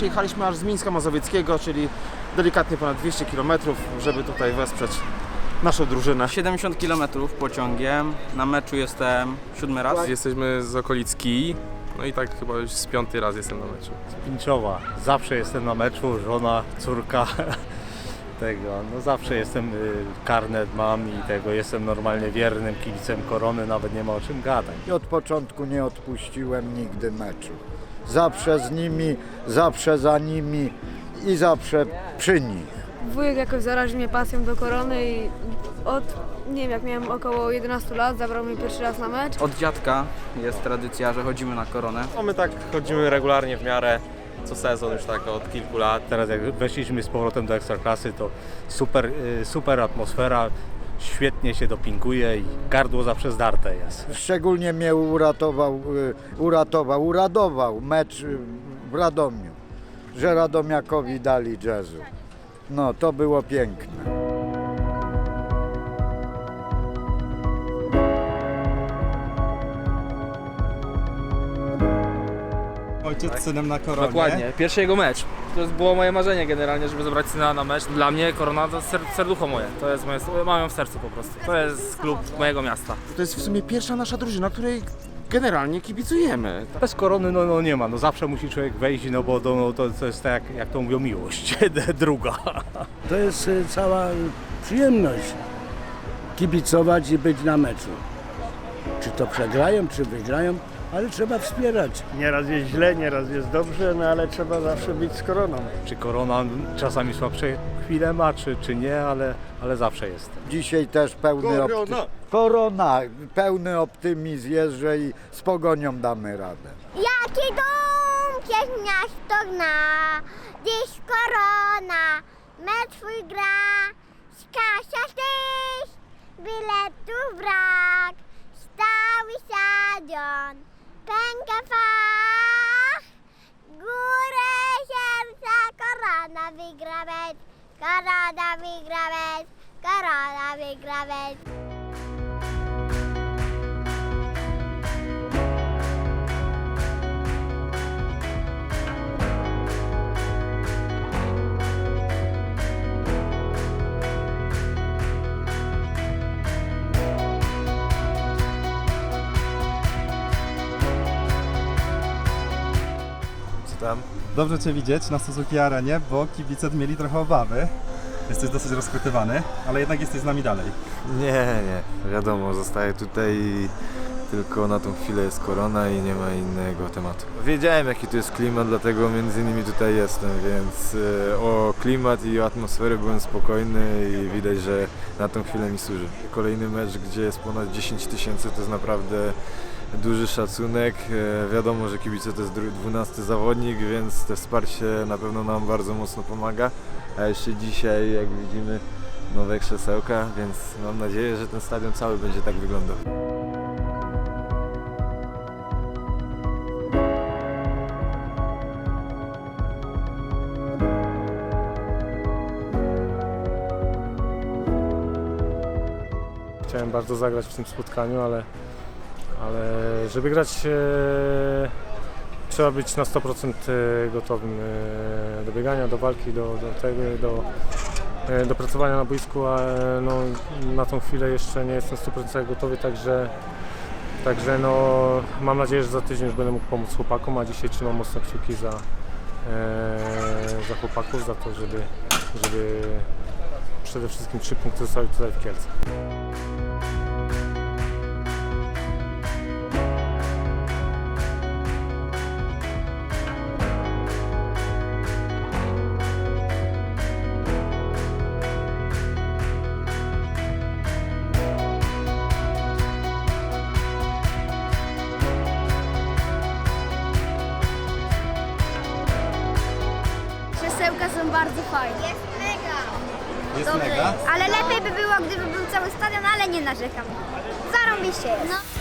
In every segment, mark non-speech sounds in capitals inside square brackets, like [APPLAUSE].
przyjechaliśmy aż z Mińska Mazowieckiego, czyli delikatnie ponad 200 km, żeby tutaj wesprzeć naszą drużynę. 70 km pociągiem. Na meczu jestem siódmy raz. Jesteśmy z okolic Kii, no i tak chyba już z piąty raz jestem na meczu. Pinczowa. Zawsze jestem na meczu, żona, córka [LAUGHS] tego. No zawsze jestem, y, karnet mam i tego, jestem normalnie wiernym kibicem korony, nawet nie ma o czym gadać. I od początku nie odpuściłem nigdy meczu. Zawsze z nimi, zawsze za nimi i zawsze przy nich. Wujek jakoś zaraził mnie pasją do korony i od, nie wiem, jak miałem około 11 lat, zabrał mnie pierwszy raz na mecz. Od dziadka jest tradycja, że chodzimy na koronę. No my tak chodzimy regularnie w miarę co sezon już tak od kilku lat. Teraz jak weszliśmy z powrotem do Ekstraklasy, to super, y, super atmosfera, świetnie się dopinguje i gardło zawsze zdarte jest. Szczególnie mnie uratował, y, uratował, uradował mecz y, w Radomiu, że Radomiakowi dali jazzu. No, to było piękne. Ojciec z synem na koronie. Dokładnie, pierwszy jego mecz. To jest- było moje marzenie generalnie, żeby zabrać syna na mecz. Dla mnie Korona to ser, serducho moje, to jest moje, mam ją w sercu po prostu. To jest klub mojego miasta. To jest w sumie pierwsza nasza drużyna, której generalnie kibicujemy. Bez korony no, no nie ma, no zawsze musi człowiek wejść, no bo to, no, to, to jest tak, jak, jak to mówią, miłość [LAUGHS] druga. To jest y, cała przyjemność kibicować i być na meczu. Czy to przegrają, czy wygrają, ale trzeba wspierać. Nieraz jest źle, nieraz jest dobrze, no ale trzeba zawsze być z koroną. Czy korona czasami słabsze chwile ma, czy, czy nie, ale, ale zawsze jest. Dzisiaj też pełny optymizm. Korona, pełny optymizm jest, że i z pogonią damy radę. Jaki dom przez miasto gna, dziś korona, mecz gra, Kasia tyś, biletów brak, fach, górę serca, korona wygra korona wygra korona. Dobrze Cię widzieć na Suzuki Arenie, bo kibice mieli trochę obawy. Jesteś dosyć rozchwytywany, ale jednak jesteś z nami dalej. Nie, nie, wiadomo, zostaję tutaj tylko na tą chwilę jest korona i nie ma innego tematu. Wiedziałem jaki tu jest klimat, dlatego między innymi tutaj jestem, więc e, o klimat i o atmosferę byłem spokojny i widać, że na tą chwilę mi służy. Kolejny mecz, gdzie jest ponad 10 tysięcy, to jest naprawdę duży szacunek. E, Wiadomo, że kibice to jest dru- 12 zawodnik, więc to wsparcie na pewno nam bardzo mocno pomaga. A jeszcze dzisiaj, jak widzimy, nowe krzesełka, więc mam nadzieję, że ten stadion cały będzie tak wyglądał. Chciałem bardzo zagrać w tym spotkaniu, ale, ale żeby grać e, trzeba być na 100% gotowym e, do biegania, do walki, do, do tego, do, e, do pracowania na boisku, a e, no, na tą chwilę jeszcze nie jestem 100% gotowy, także, także no, mam nadzieję, że za tydzień już będę mógł pomóc chłopakom, a dzisiaj trzymam mocno kciuki za, e, za chłopaków, za to, żeby, żeby przede wszystkim trzy punkty zostały tutaj w Kielcach. Krzesełka są bardzo fajne. Jest mega. Jest Dobrze mega. jest. Ale lepiej by było, gdyby był cały stadion, ale nie narzekam. Zarąbiście jest. No.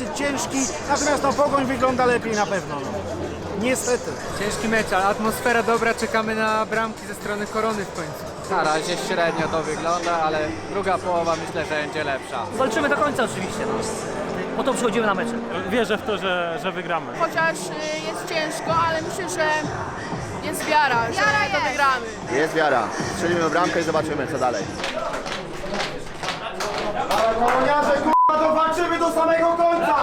Dosyć ciężki, natomiast no Pogoń wygląda lepiej na pewno. No. Niestety. Ciężki mecz, ale atmosfera dobra, czekamy na bramki ze strony Korony w końcu. Na razie średnio to wygląda, ale druga połowa myślę, że będzie lepsza. Walczymy do końca oczywiście, no. Po to przychodzimy na mecze. Wierzę w to, że, że wygramy. Chociaż y, jest ciężko, ale myślę, że jest wiara, że to wygramy. Jest wiara. Strzelimy bramkę i zobaczymy co dalej. To walczymy do samego końca!